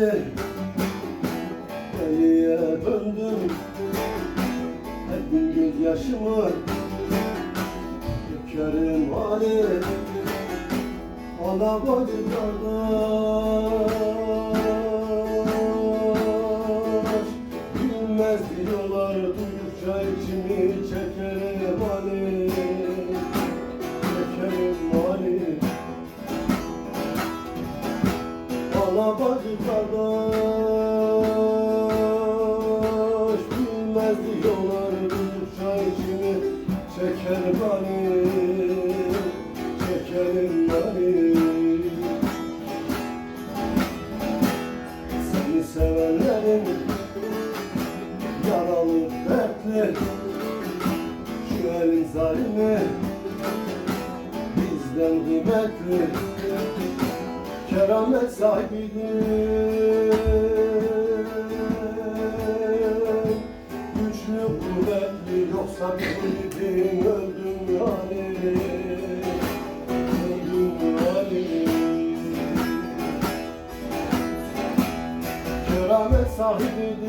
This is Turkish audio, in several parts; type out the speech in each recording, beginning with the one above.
beni Deliye döndüm Her gün gözyaşımı Dökerim hali Ana boyunlardan halimi Bizden kıymetli Keramet sahibidir. Güçlü kuvvetli yoksa bildiğin öldüm yani. Öldüm yani. Keramet sahibidir.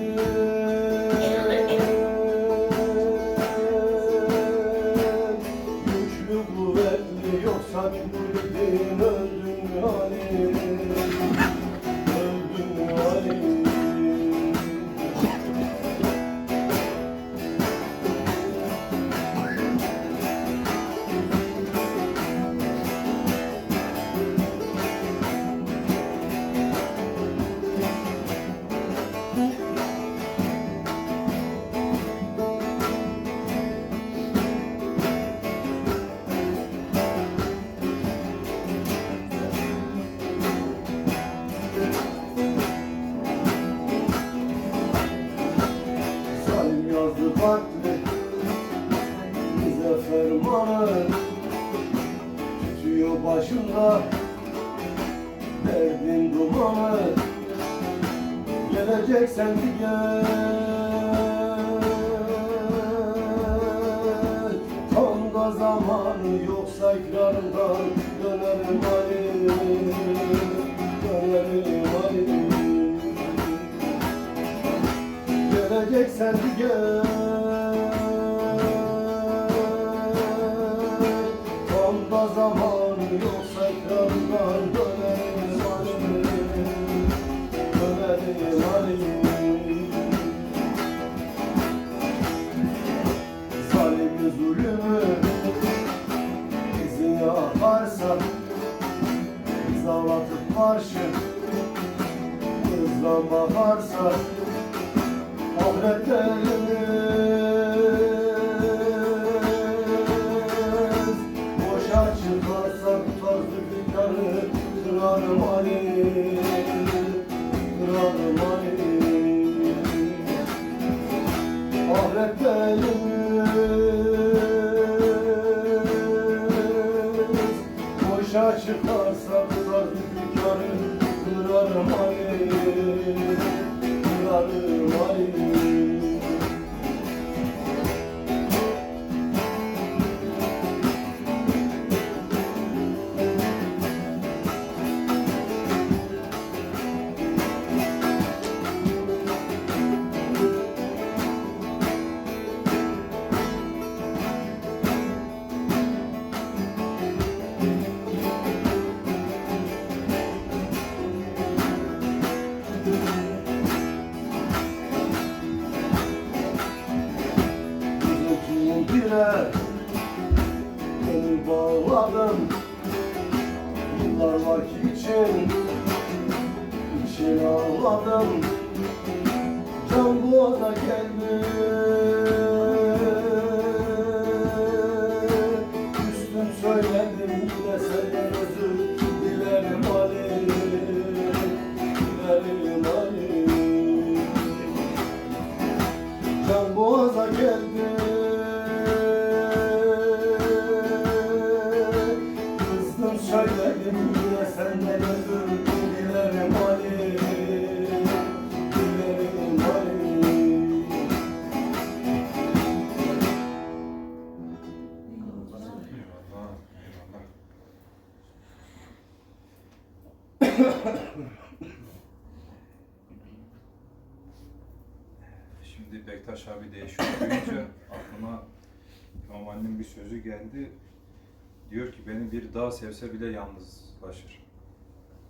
Dağ sevse bile yalnızlaşır.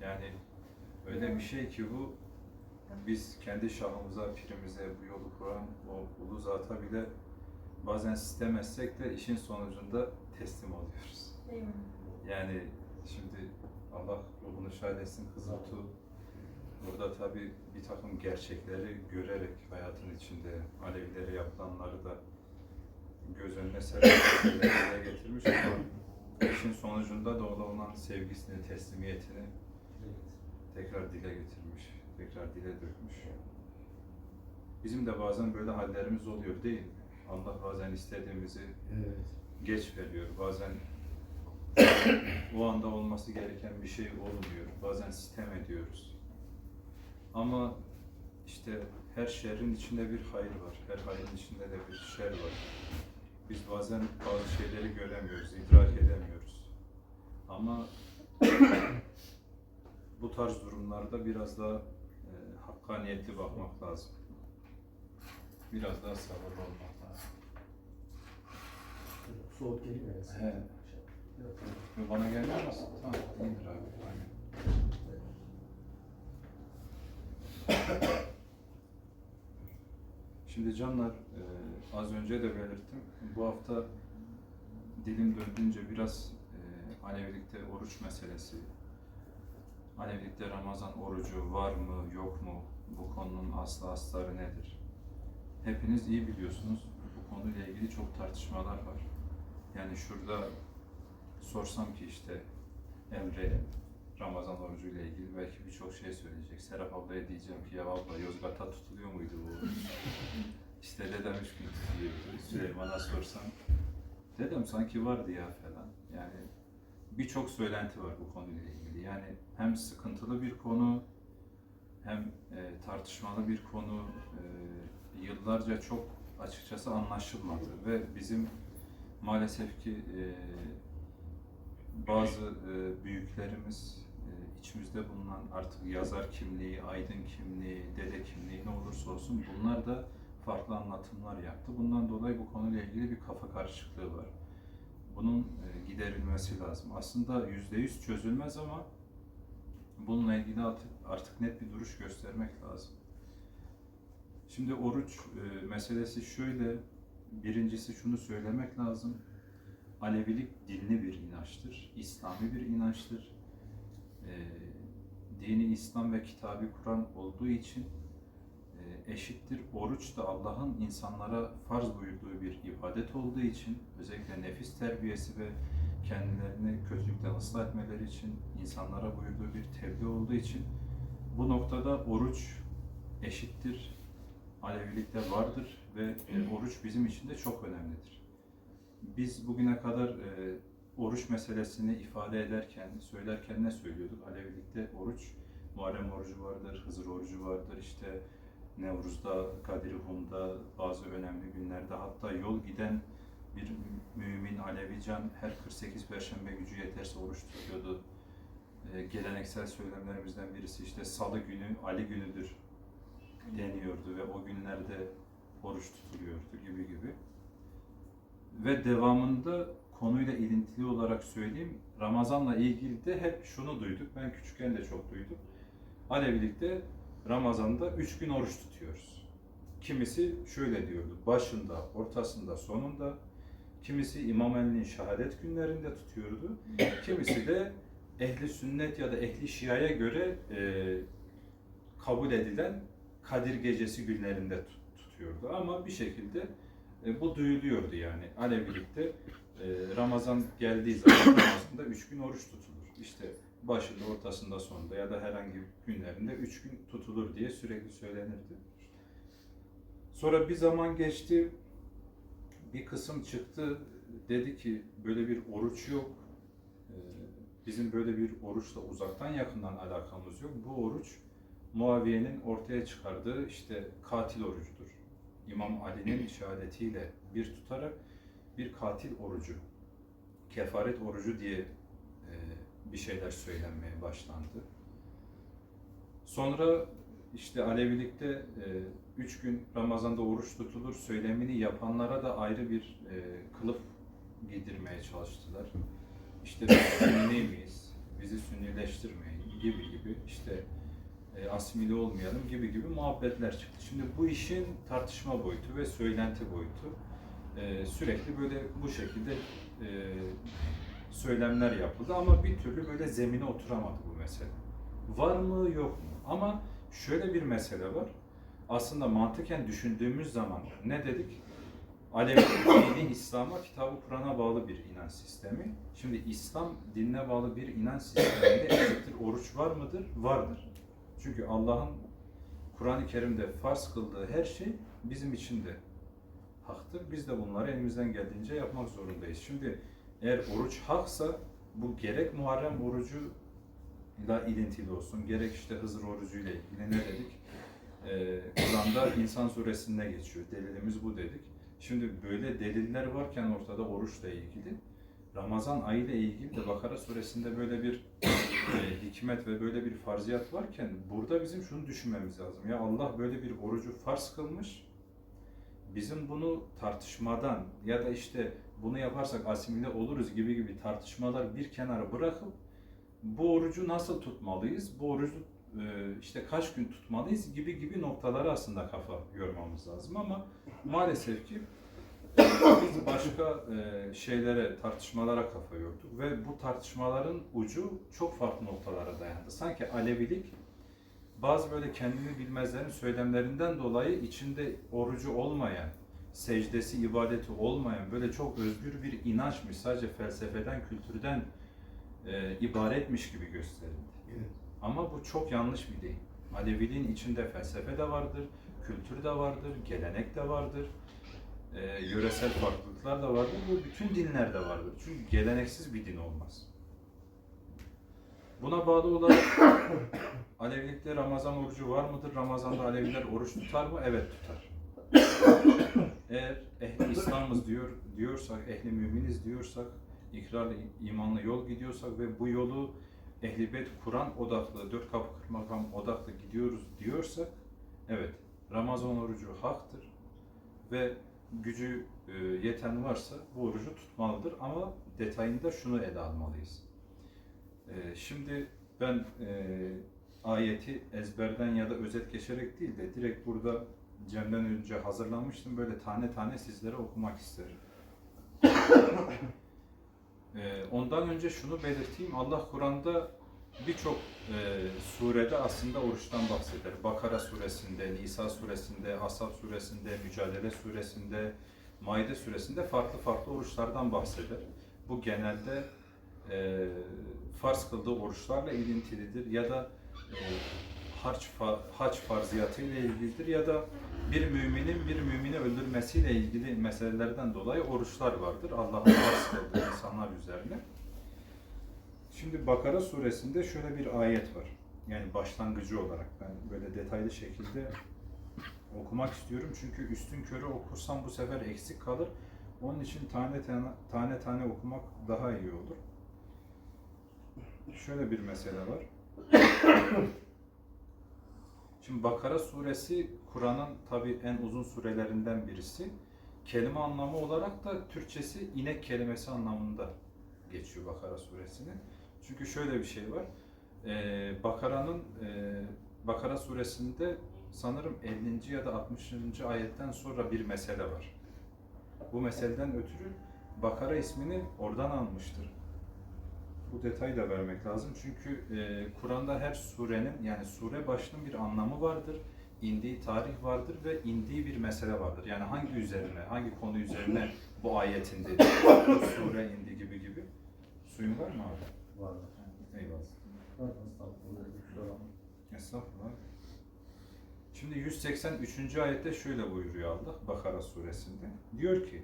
Yani öyle bir şey ki bu biz kendi şahımıza, pirimize, bu yolu kuran o ulu zata bile bazen istemezsek de işin sonucunda teslim oluyoruz. Değil mi? Yani şimdi Allah ruhunu şad etsin Kızıltuğ burada tabi bir takım gerçekleri görerek hayatın içinde Alevilere yapılanları da göz önüne sererek getirmiş ama işin sonucunda da ona olan sevgisini, teslimiyetini tekrar dile getirmiş, tekrar dile dökmüş. Bizim de bazen böyle hallerimiz oluyor değil mi? Allah bazen istediğimizi Evet. geç veriyor. Bazen o anda olması gereken bir şey olmuyor. Bazen sitem ediyoruz. Ama işte her şerrin içinde bir hayır var. Her hayrın içinde de bir şer var. Biz bazen bazı şeyleri göremiyoruz, idrak edemiyoruz. Ama bu tarz durumlarda biraz daha e, hakkaniyetli bakmak lazım. Biraz daha sabırlı olmak lazım. Soğuk geliyor ya. He. Yok, Yo, Bana gelmiyor musun? Tamam, iyidir abi. Aynen. Şimdi canlar, e, az önce de belirttim. Bu hafta dilim döndüğünce biraz e, Alevilikte oruç meselesi, Alevilikte Ramazan orucu var mı, yok mu, bu konunun aslı astarı nedir? Hepiniz iyi biliyorsunuz. Bu konuyla ilgili çok tartışmalar var. Yani şurada sorsam ki işte Emre Ramazan orucu ile ilgili belki birçok şey söyleyecek. Serap ablaya diyeceğim ki ya abla Yozgat'ta tutuluyor muydu bu oruç? işte dedem üç gün tutuyordu. Süleyman'a sorsam dedem sanki vardı ya falan. Yani birçok söylenti var bu konuyla ilgili. Yani hem sıkıntılı bir konu hem e, tartışmalı bir konu e, yıllarca çok açıkçası anlaşılmadı ve bizim maalesef ki e, bazı e, büyüklerimiz içimizde bulunan artık yazar kimliği, aydın kimliği, dede kimliği ne olursa olsun bunlar da farklı anlatımlar yaptı. Bundan dolayı bu konuyla ilgili bir kafa karışıklığı var. Bunun e, giderilmesi lazım. Aslında yüzde yüz çözülmez ama bununla ilgili artık, artık net bir duruş göstermek lazım. Şimdi oruç e, meselesi şöyle, birincisi şunu söylemek lazım. Alevilik dinli bir inançtır, İslami bir inançtır. Ee, dini İslam ve kitabı Kur'an olduğu için e, eşittir. Oruç da Allah'ın insanlara farz buyurduğu bir ibadet olduğu için özellikle nefis terbiyesi ve kendilerini kötülükten ıslah etmeleri için insanlara buyurduğu bir tebliğ olduğu için bu noktada oruç eşittir. Alevilikte vardır ve e, oruç bizim için de çok önemlidir biz bugüne kadar e, oruç meselesini ifade ederken, söylerken ne söylüyorduk? Alevilikte oruç, Muharrem orucu vardır, Hızır orucu vardır, işte Nevruz'da, Kadir Hum'da, bazı önemli günlerde hatta yol giden bir mümin Alevi can her 48 perşembe gücü yeterse oruç tutuyordu. E, geleneksel söylemlerimizden birisi işte salı günü Ali günüdür deniyordu ve o günlerde oruç tutuluyordu gibi gibi. Ve devamında konuyla ilintili olarak söyleyeyim, Ramazan'la ilgili de hep şunu duyduk, ben küçükken de çok duydum. Alevilikte Ramazan'da üç gün oruç tutuyoruz. Kimisi şöyle diyordu, başında, ortasında, sonunda. Kimisi İmam Ali'nin şehadet günlerinde tutuyordu. Kimisi de ehli sünnet ya da ehli şiaya göre e, kabul edilen Kadir Gecesi günlerinde tut- tutuyordu. Ama bir şekilde e, bu duyuluyordu yani. Alevilikte Ramazan geldiği zaman Ramazan'da üç gün oruç tutulur. İşte başında, ortasında, sonunda ya da herhangi günlerinde üç gün tutulur diye sürekli söylenirdi. Sonra bir zaman geçti, bir kısım çıktı, dedi ki böyle bir oruç yok. E, Bizim böyle bir oruçla uzaktan yakından alakamız yok. Bu oruç Muaviye'nin ortaya çıkardığı işte katil orucudur. İmam Ali'nin şehadetiyle bir tutarak bir katil orucu, kefaret orucu diye e, bir şeyler söylenmeye başlandı. Sonra işte Alevilikte e, üç gün Ramazan'da oruç tutulur söylemini yapanlara da ayrı bir e, kılıf giydirmeye çalıştılar. İşte Sünni miyiz? Bizi Sünnileştirmeyin gibi gibi işte asimile olmayalım gibi gibi muhabbetler çıktı. Şimdi bu işin tartışma boyutu ve söylenti boyutu e, sürekli böyle bu şekilde e, söylemler yapıldı ama bir türlü böyle zemine oturamadı bu mesele. Var mı yok mu? Ama şöyle bir mesele var. Aslında mantıken düşündüğümüz zaman ne dedik? Dini İslam'a, kitabı Kur'an'a bağlı bir inanç sistemi. Şimdi İslam dinine bağlı bir inanç sisteminde eşittir oruç var mıdır? Vardır. Çünkü Allah'ın Kur'an-ı Kerim'de farz kıldığı her şey bizim için de haktır. Biz de bunları elimizden geldiğince yapmak zorundayız. Şimdi eğer oruç haksa bu gerek Muharrem orucu ile ilintili olsun, gerek işte Hızır orucuyla ilgili ne dedik? Ee, Kur'an'da insan suresinde geçiyor. Delilimiz bu dedik. Şimdi böyle deliller varken ortada oruçla ilgili, Ramazan ayı ile ilgili de Bakara suresinde böyle bir e, hikmet ve böyle bir farziyat varken burada bizim şunu düşünmemiz lazım. Ya Allah böyle bir orucu farz kılmış. Bizim bunu tartışmadan ya da işte bunu yaparsak asimile oluruz gibi gibi tartışmalar bir kenara bırakıp bu orucu nasıl tutmalıyız? Bu orucu e, işte kaç gün tutmalıyız gibi gibi noktalara aslında kafa yormamız lazım ama maalesef ki biz başka e, şeylere, tartışmalara kafa yorduk ve bu tartışmaların ucu çok farklı noktalara dayandı. Sanki Alevilik bazı böyle kendini bilmezlerin söylemlerinden dolayı içinde orucu olmayan, secdesi, ibadeti olmayan böyle çok özgür bir inançmış, sadece felsefeden, kültürden e, ibaretmiş gibi gösterildi. Evet. Ama bu çok yanlış bir deyim. Aleviliğin içinde felsefe de vardır, kültür de vardır, gelenek de vardır, e, yöresel farklılıklar da vardır. Bu bütün dinlerde vardır. Çünkü geleneksiz bir din olmaz. Buna bağlı olarak Alevilikte Ramazan orucu var mıdır? Ramazan'da Aleviler oruç tutar mı? Evet tutar. Eğer ehli İslam'ız diyor diyorsak, ehli müminiz diyorsak, ikrarlı imanlı yol gidiyorsak ve bu yolu ehli beyt Kur'an odaklı, dört kapı kırk makam odaklı gidiyoruz diyorsak, evet Ramazan orucu haktır ve gücü e, yeten varsa bu orucu tutmalıdır ama detayında şunu ele almalıyız. E, şimdi ben e, ayeti ezberden ya da özet geçerek değil de direkt burada Cem'den önce hazırlanmıştım. Böyle tane tane sizlere okumak isterim. Ee, ondan önce şunu belirteyim. Allah Kur'an'da birçok e, surede aslında oruçtan bahseder. Bakara suresinde, Nisa suresinde, Ashab suresinde, Mücadele suresinde, Maide suresinde farklı farklı oruçlardan bahseder. Bu genelde e, farz kıldığı oruçlarla ilintilidir ya da harç, fa, hac farziyatı ile ilgilidir ya da bir müminin bir mümini öldürmesiyle ilgili meselelerden dolayı oruçlar vardır. Allah'ın farz kıldığı insanlar üzerine. Şimdi Bakara suresinde şöyle bir ayet var. Yani başlangıcı olarak ben böyle detaylı şekilde okumak istiyorum. Çünkü üstün körü okursam bu sefer eksik kalır. Onun için tane tane, tane tane okumak daha iyi olur. Şöyle bir mesele var. Şimdi Bakara suresi Kur'an'ın tabi en uzun surelerinden birisi. Kelime anlamı olarak da Türkçesi inek kelimesi anlamında geçiyor Bakara suresini. Çünkü şöyle bir şey var. Ee, Bakara'nın e, Bakara suresinde sanırım 50. ya da 60. ayetten sonra bir mesele var. Bu meseleden ötürü Bakara ismini oradan almıştır. Bu detayı da vermek lazım. Çünkü e, Kur'an'da her surenin yani sure başının bir anlamı vardır. indiği tarih vardır ve indiği bir mesele vardır. Yani hangi üzerine, hangi konu üzerine bu ayetin dediği, bu sure indi gibi gibi. Suyun var mı abi? Var. Eyvallah. Var. Estağfurullah. Estağfurullah. Şimdi 183. ayette şöyle buyuruyor Allah Bakara suresinde. Diyor ki: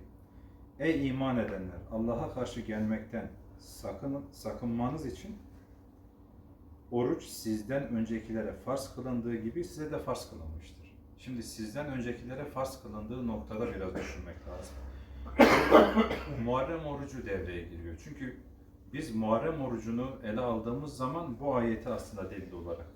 Ey iman edenler, Allah'a karşı gelmekten sakının sakınmanız için oruç sizden öncekilere farz kılındığı gibi size de farz kılınmıştır. Şimdi sizden öncekilere farz kılındığı noktada biraz düşünmek lazım. Muharrem orucu devreye giriyor. Çünkü biz Muharrem orucunu ele aldığımız zaman bu ayeti aslında delil olarak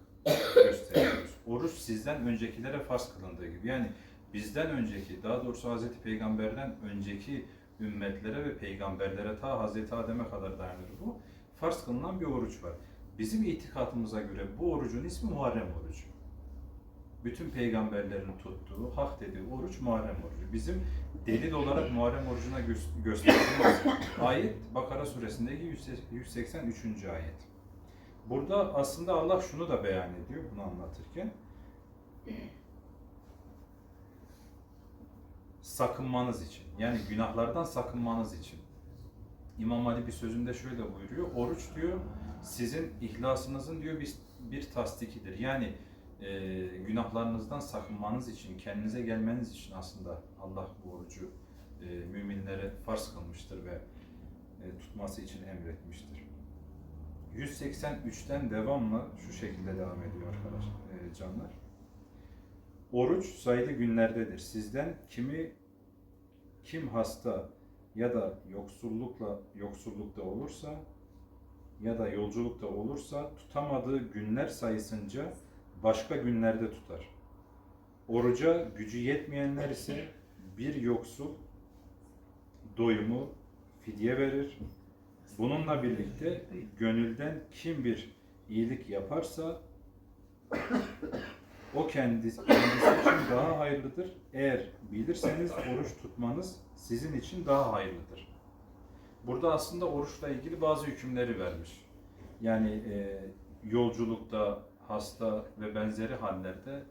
gösteriyoruz. Oruç sizden öncekilere farz kılındığı gibi. Yani bizden önceki, daha doğrusu Hz. Peygamber'den önceki ümmetlere ve peygamberlere ta Hz. Adem'e kadar dayanır bu. Farz kılınan bir oruç var. Bizim itikadımıza göre bu orucun ismi Muharrem orucu. Bütün peygamberlerin tuttuğu, hak dediği oruç Muharrem orucu. Bizim delil olarak Muharrem orucuna gö- gösterdiğimiz ayet Bakara suresindeki 183. ayet. Burada aslında Allah şunu da beyan ediyor bunu anlatırken. Sakınmanız için. Yani günahlardan sakınmanız için. İmam Ali bir sözünde şöyle buyuruyor. Oruç diyor sizin ihlasınızın diyor bir, bir tasdikidir. Yani e, günahlarınızdan sakınmanız için, kendinize gelmeniz için aslında Allah bu orucu e, müminlere farz kılmıştır ve e, tutması için emretmiştir. 183'ten devamla şu şekilde devam ediyor arkadaş e, canlar. Oruç sayılı günlerdedir. Sizden kimi kim hasta ya da yoksullukla yoksullukta olursa ya da yolculukta olursa tutamadığı günler sayısınca başka günlerde tutar. Oruca gücü yetmeyenler ise bir yoksul doyumu fidye verir. Bununla birlikte gönülden kim bir iyilik yaparsa o kendisi, kendisi için daha hayırlıdır. Eğer bilirseniz oruç tutmanız sizin için daha hayırlıdır. Burada aslında oruçla ilgili bazı hükümleri vermiş. Yani e, yolculukta, hasta ve benzeri hallerde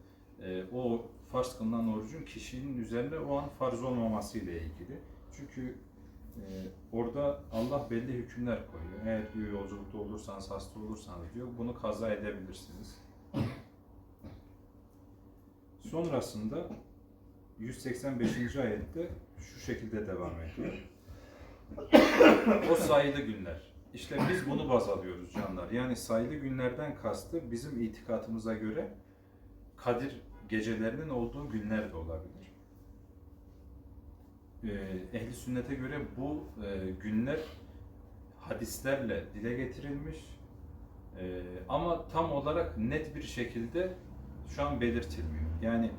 e, o farz kılınan orucun kişinin üzerinde o an farz olmaması ile ilgili. Çünkü e, orada Allah belli hükümler koyuyor. Eğer diyor yolculukta olursanız, hasta olursanız diyor bunu kaza edebilirsiniz. Sonrasında 185. ayette şu şekilde devam ediyor. O sayılı günler. İşte biz bunu baz alıyoruz canlar. Yani sayılı günlerden kastı bizim itikatımıza göre Kadir gecelerinin olduğu günler de olabilir. Ee, Ehli sünnete göre bu e, günler hadislerle dile getirilmiş. Ee, ama tam olarak net bir şekilde şu an belirtilmiyor. Yani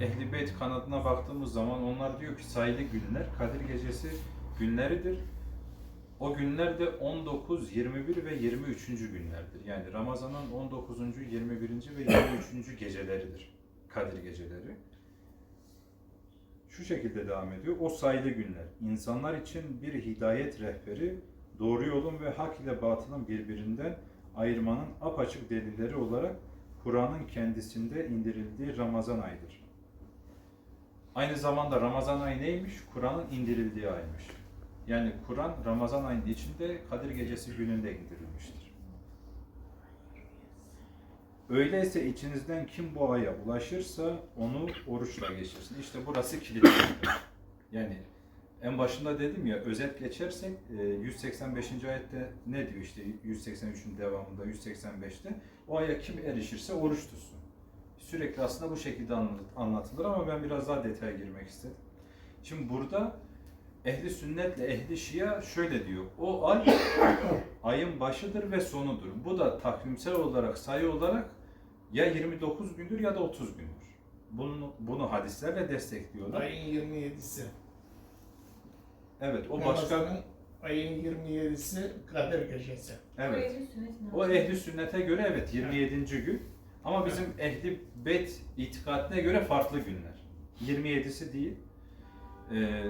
e, Ehli Beyt kanadına baktığımız zaman onlar diyor ki sayılı günler Kadir gecesi günleridir. O günler de 19, 21 ve 23. günlerdir. Yani Ramazan'ın 19. 21. ve 23. geceleridir. Kadir geceleri. Şu şekilde devam ediyor. O sayılı günler. insanlar için bir hidayet rehberi, doğru yolun ve hak ile batılın birbirinden ayırmanın apaçık delilleri olarak Kur'an'ın kendisinde indirildiği Ramazan ayıdır. Aynı zamanda Ramazan ayı neymiş? Kur'an'ın indirildiği aymış. Yani Kur'an Ramazan ayının içinde Kadir Gecesi gününde indirilmiştir. Öyleyse içinizden kim bu aya ulaşırsa onu oruçla geçirsin. İşte burası kilit. Yani en başında dedim ya özet geçersek e, 185. ayette ne diyor işte 183'ün devamında 185'te o aya kim erişirse oruç tutsun. Sürekli aslında bu şekilde anlat- anlatılır ama ben biraz daha detaya girmek istedim. Şimdi burada ehli sünnetle ehli şia şöyle diyor. O ay ayın başıdır ve sonudur. Bu da takvimsel olarak sayı olarak ya 29 gündür ya da 30 gündür. Bunu, bunu hadislerle destekliyorlar. Ayın 27'si. Evet o başka Ramazan'ın ayın 27'si Kadir Gecesi. evet. O ehli sünnete göre evet 27. gün. Ama bizim ehli bet itikadine göre farklı günler. 27'si değil. Ee,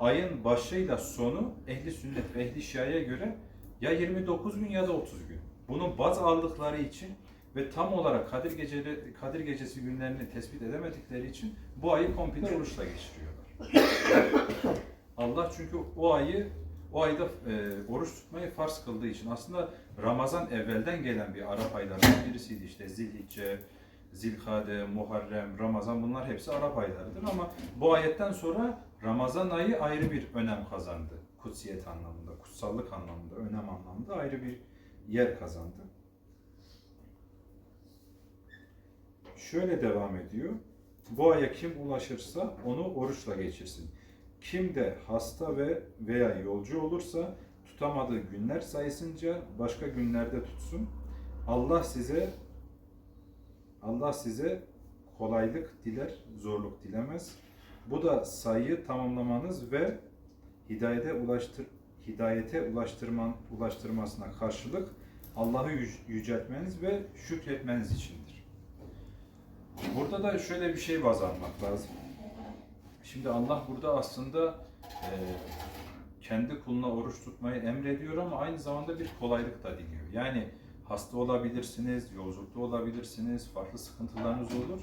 ayın başıyla sonu ehli sünnet ve ehli şiaya göre ya 29 gün ya da 30 gün. Bunu baz aldıkları için ve tam olarak Kadir Geceli, Kadir Gecesi günlerini tespit edemedikleri için bu ayı komple oruçla geçiriyorlar. Allah çünkü o ayı o ayda e, oruç tutmayı farz kıldığı için aslında Ramazan evvelden gelen bir Arap aylarından birisiydi işte Zilhicce, Zilkade, Muharrem, Ramazan bunlar hepsi Arap aylarıdır ama bu ayetten sonra Ramazan ayı ayrı bir önem kazandı. Kutsiyet anlamında, kutsallık anlamında, önem anlamında ayrı bir yer kazandı. Şöyle devam ediyor. Bu aya kim ulaşırsa onu oruçla geçirsin. Kim de hasta ve veya yolcu olursa tutamadığı günler sayısınca başka günlerde tutsun. Allah size Allah size kolaylık diler, zorluk dilemez. Bu da sayıyı tamamlamanız ve hidayete ulaştır hidayete ulaştırman ulaştırmasına karşılık Allah'ı yüc- yüceltmeniz ve şükretmeniz içindir. Burada da şöyle bir şey baz lazım. Şimdi Allah burada aslında e, kendi kuluna oruç tutmayı emrediyor ama aynı zamanda bir kolaylık da diliyor. Yani hasta olabilirsiniz, yolculukta olabilirsiniz, farklı sıkıntılarınız olur.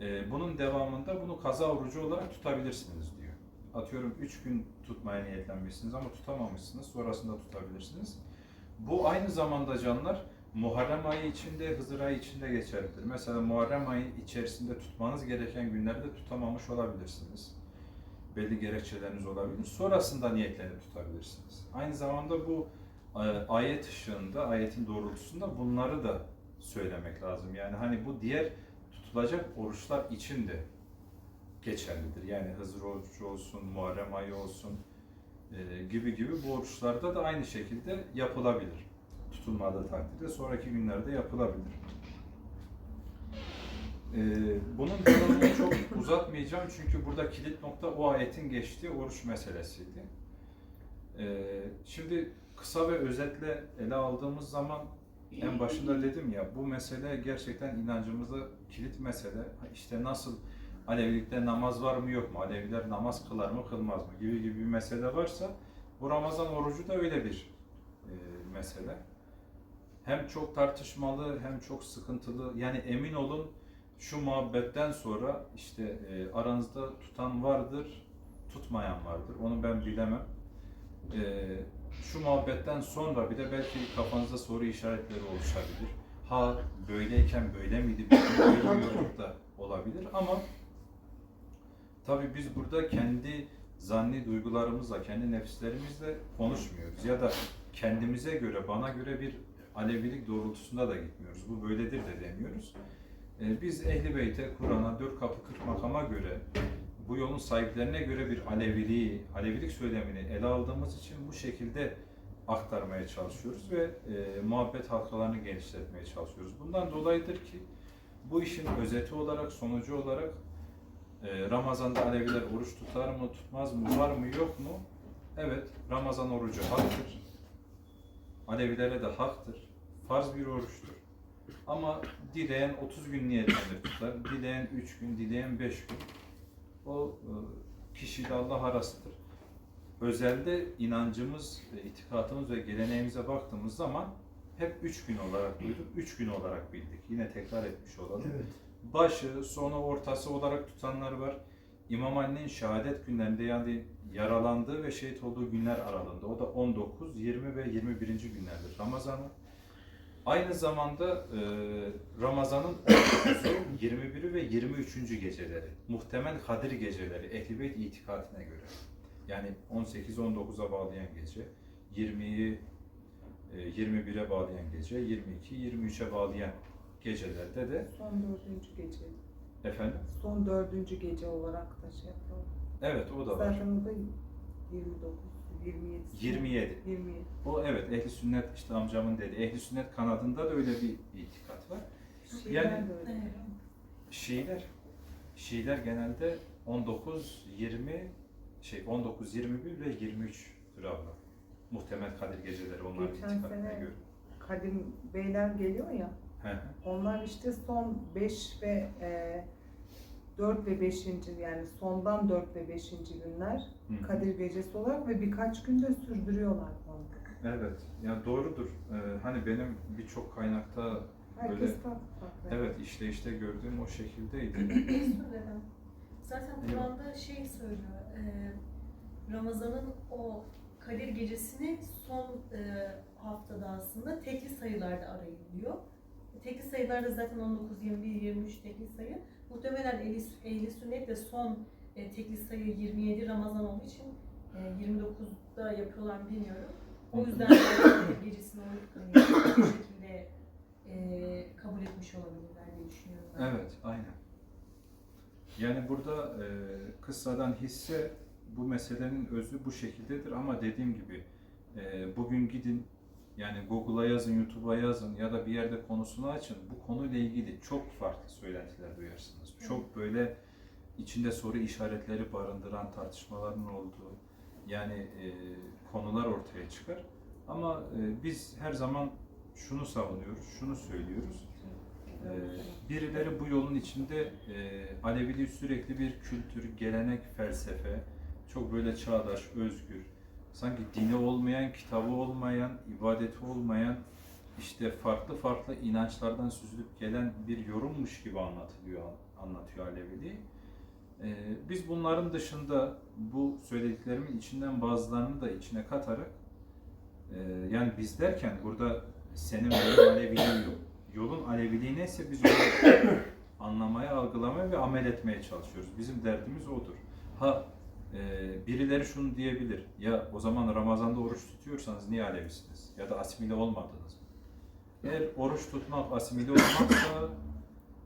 E, bunun devamında bunu kaza orucu olarak tutabilirsiniz diyor. Atıyorum 3 gün tutmaya niyetlenmişsiniz ama tutamamışsınız, sonrasında tutabilirsiniz. Bu aynı zamanda canlar Muharrem ayı içinde, Hızır ayı içinde geçerlidir. Mesela Muharrem ayı içerisinde tutmanız gereken günlerde tutamamış olabilirsiniz. Belli gerekçeleriniz olabilir. Sonrasında niyetlenip tutabilirsiniz. Aynı zamanda bu e, ayet ışığında, ayetin doğrultusunda bunları da söylemek lazım. Yani hani bu diğer tutulacak oruçlar için de geçerlidir. Yani Hızır orucu olsun, Muharrem ayı olsun e, gibi gibi bu oruçlarda da aynı şekilde yapılabilir. Tutulmadığı takdirde sonraki günlerde yapılabilir. E, bunun yorumunu çok uzatmayacağım çünkü burada kilit nokta o ayetin geçtiği oruç meselesiydi. E, şimdi kısa ve özetle ele aldığımız zaman en başında dedim ya bu mesele gerçekten inancımızda kilit mesele. İşte nasıl Alevilikte namaz var mı yok mu? Aleviler namaz kılar mı kılmaz mı gibi gibi bir mesele varsa bu Ramazan orucu da öyle bir e, mesele. Hem çok tartışmalı hem çok sıkıntılı. Yani emin olun şu muhabbetten sonra işte e, aranızda tutan vardır, tutmayan vardır. Onu ben bilemem. E, şu muhabbetten sonra bir de belki kafanızda soru işaretleri oluşabilir. Ha böyleyken böyle miydi? Bilmiyorduk da olabilir ama Tabii biz burada kendi zanni duygularımızla, kendi nefislerimizle konuşmuyoruz. Ya da kendimize göre, bana göre bir Alevilik doğrultusunda da gitmiyoruz. Bu böyledir de demiyoruz. Ee, biz Ehli Beyt'e, Kur'an'a, dört kapı kırk makama göre, bu yolun sahiplerine göre bir Aleviliği, Alevilik söylemini ele aldığımız için bu şekilde aktarmaya çalışıyoruz ve e, muhabbet halkalarını genişletmeye çalışıyoruz. Bundan dolayıdır ki bu işin özeti olarak, sonucu olarak ee, Ramazan'da Aleviler oruç tutar mı, tutmaz mı, var mı, yok mu? Evet, Ramazan orucu haktır. Alevilere de haktır. Farz bir oruçtur. Ama dileyen 30 gün niyetlenir tutar, dileyen 3 gün, dileyen 5 gün. O e, kişiyle Allah arasıdır. Özelde inancımız, itikatımız ve geleneğimize baktığımız zaman hep 3 gün olarak duyduk, 3 gün olarak bildik. Yine tekrar etmiş olalım Evet. başı, sonu, ortası olarak tutanlar var. İmam Ali'nin şehadet günlerinde yani yaralandığı ve şehit olduğu günler aralığında. O da 19, 20 ve 21. günlerdir Ramazan'ın. Aynı zamanda e, Ramazan'ın 19'u, 21'i ve 23. geceleri. Muhtemel Kadir geceleri Ehl-i Beyt itikadine göre. Yani 18-19'a bağlayan gece, 20'yi e, 21'e bağlayan gece, 22'yi 23'e bağlayan gecelerde de Son dördüncü gece. efendim Son dördüncü gece olarak da şey yapalım. evet o da var. Zaten o da 29, 27. 27. 27. O evet ehli sünnet işte amcamın dedi. Ehli sünnet kanadında da öyle bir itikat var. Şeyler Yani- de öyle. Şiiler Şiiler genelde 19 20 şey 19 21 ve 23 abla. Muhtemel Kadir geceleri onların Geçen itikadına sene- göre. Kadim beyler geliyor ya. He he. Onlar işte son 5 ve e, 4 ve 5. yani sondan 4 ve 5. günler Hı. Kadir gecesi olarak ve birkaç günde sürdürüyorlar onu. Evet. Ya doğrudur. Ee, hani benim birçok kaynakta Herkes Öyle. farklı farklı. evet işte işte gördüğüm o şekildeydi. Söylemem. Zaten Kur'an'da şey söylüyor, e, Ramazan'ın o Kadir gecesini son e, haftada aslında tekli sayılarda arayın diyor. Tekli sayılarda zaten 19, 21, 23 tekli sayı. Muhtemelen ehli, ehli sünnet de son e, tekli sayı 27 Ramazan olduğu için e, 29'da yapıyorlar mı bilmiyorum. O yüzden de gecesini o hani, bu şekilde e, kabul etmiş olabilirler diye düşünüyorum. ben. Evet, aynen. Yani burada e, kıssadan hisse bu meselenin özü bu şekildedir ama dediğim gibi e, bugün gidin Yani Google'a yazın, YouTube'a yazın ya da bir yerde konusunu açın. Bu konuyla ilgili çok farklı söylentiler duyarsınız. Çok böyle içinde soru işaretleri barındıran tartışmaların olduğu yani e, konular ortaya çıkar. Ama e, biz her zaman şunu savunuyoruz, şunu söylüyoruz. E, birileri bu yolun içinde e, Aleviliği sürekli bir kültür, gelenek, felsefe, çok böyle çağdaş, özgür, sanki dini olmayan, kitabı olmayan, ibadeti olmayan, işte farklı farklı inançlardan süzülüp gelen bir yorummuş gibi anlatılıyor, anlatıyor Aleviliği. Ee, biz bunların dışında bu söylediklerimin içinden bazılarını da içine katarak e, yani biz derken burada senin benim Aleviliği yok. Yolun Aleviliği neyse biz onu anlamaya, algılamaya ve amel etmeye çalışıyoruz. Bizim derdimiz odur. Ha birileri şunu diyebilir. Ya o zaman Ramazan'da oruç tutuyorsanız niye Alevisiniz? Ya da asimile olmadınız mı? Eğer oruç tutmak asimile olmaksa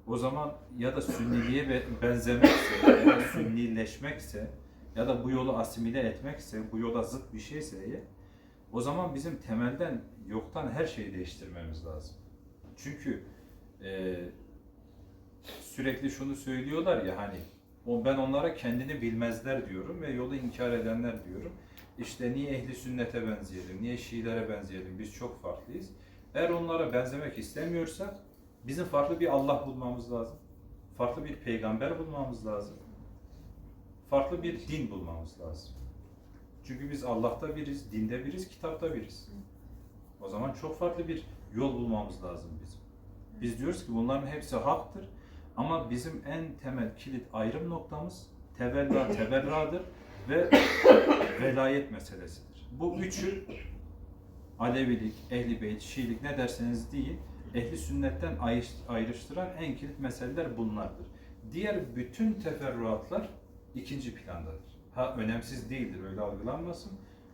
o zaman ya da sünniliğe be- benzemekse ya da sünnileşmekse ya da bu yolu asimile etmekse, bu yola zıt bir şeyse o zaman bizim temelden yoktan her şeyi değiştirmemiz lazım. Çünkü e, sürekli şunu söylüyorlar ya hani o ben onlara kendini bilmezler diyorum ve yolu inkar edenler diyorum. İşte niye ehli sünnete benzeyelim, niye Şiilere benzeyelim, biz çok farklıyız. Eğer onlara benzemek istemiyorsak bizim farklı bir Allah bulmamız lazım. Farklı bir peygamber bulmamız lazım. Farklı bir din bulmamız lazım. Çünkü biz Allah'ta biriz, dinde biriz, kitapta biriz. O zaman çok farklı bir yol bulmamız lazım bizim. Biz diyoruz ki bunların hepsi haktır. Ama bizim en temel kilit ayrım noktamız tevella teberradır ve velayet meselesidir. Bu üçü Alevilik, Ehli Beyt, Şiilik ne derseniz deyin, Ehli Sünnetten ayrış- ayrıştıran en kilit meseleler bunlardır. Diğer bütün teferruatlar ikinci plandadır. Ha önemsiz değildir, öyle algılanmasın.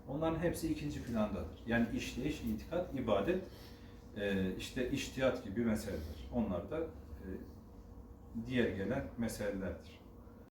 Onların hepsi ikinci plandadır. Yani işleyiş, itikat, ibadet, e, işte iştihat gibi meseleler. Onlar da e, diğer gelen meselelerdir.